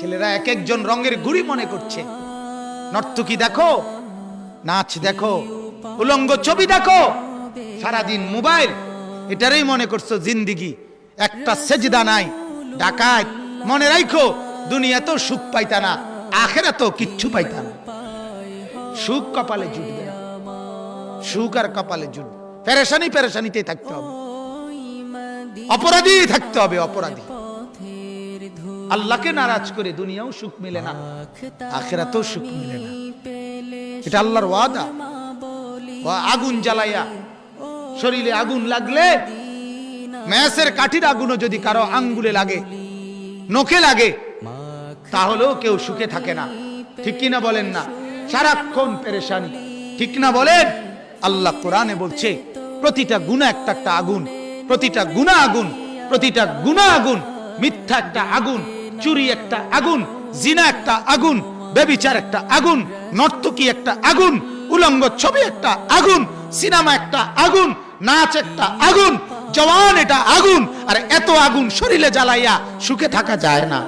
ছেলেরা এক একজন রঙের গুড়ি মনে করছে। নর্তকী দেখো, নাচ দেখো, উলঙ্গ ছবি দেখো, সারাদিন মোবাইল, এটারই মনে করছ জিন্দিগি। একটা সেজদা নাই ডাকায় মনে রাখো দুনিয়াতেও সুখ পাইতা না আখেরা তো কিচ্ছু পাইতা না। সুখ কপালে জুটবে। সুখ আর কপালে জুটবে পেরেশানি পেরেশানিতে থাকতে হবে। অপরাধী থাকতে হবে অপরাধী। আল্লাহকে নারাজ করে দুনিয়াও সুখ মিলে না, আখেরাতেও সুখ মিলে না। এটা আল্লাহর ওয়াদা। আগুন জ্বালাইয়া, শরীরে আগুন লাগলে, ম্যাসের কাঠির আগুনও যদি কারও আঙ্গুলে লাগে, নখে লাগে, তাহলেও কেউ সুখে থাকে না। ঠিক কিনা বলেন না? সারাক্ষণ পেরেশানি। ঠিক না বলেন? আল্লাহ কোরআনে বলছে, প্রতিটা গুণা একটা একটা আগুন, প্রতিটা গুণা আগুন, প্রতিটা গুণা আগুন, মিথ্যা একটা আগুন চুরি একটা আগুন, জিনা একটা আগুন বেবিচার একটা আগুন, নর্তকী একটা আগুন, উলঙ্গ ছবি একটা আগুন, সিনেমা একটা আগুন, নাচ একটা আগুন, জওয়ান এটা আগুন, আর এত আগুন শরীরে জ্বালাইয়া সুখে থাকা যায় না।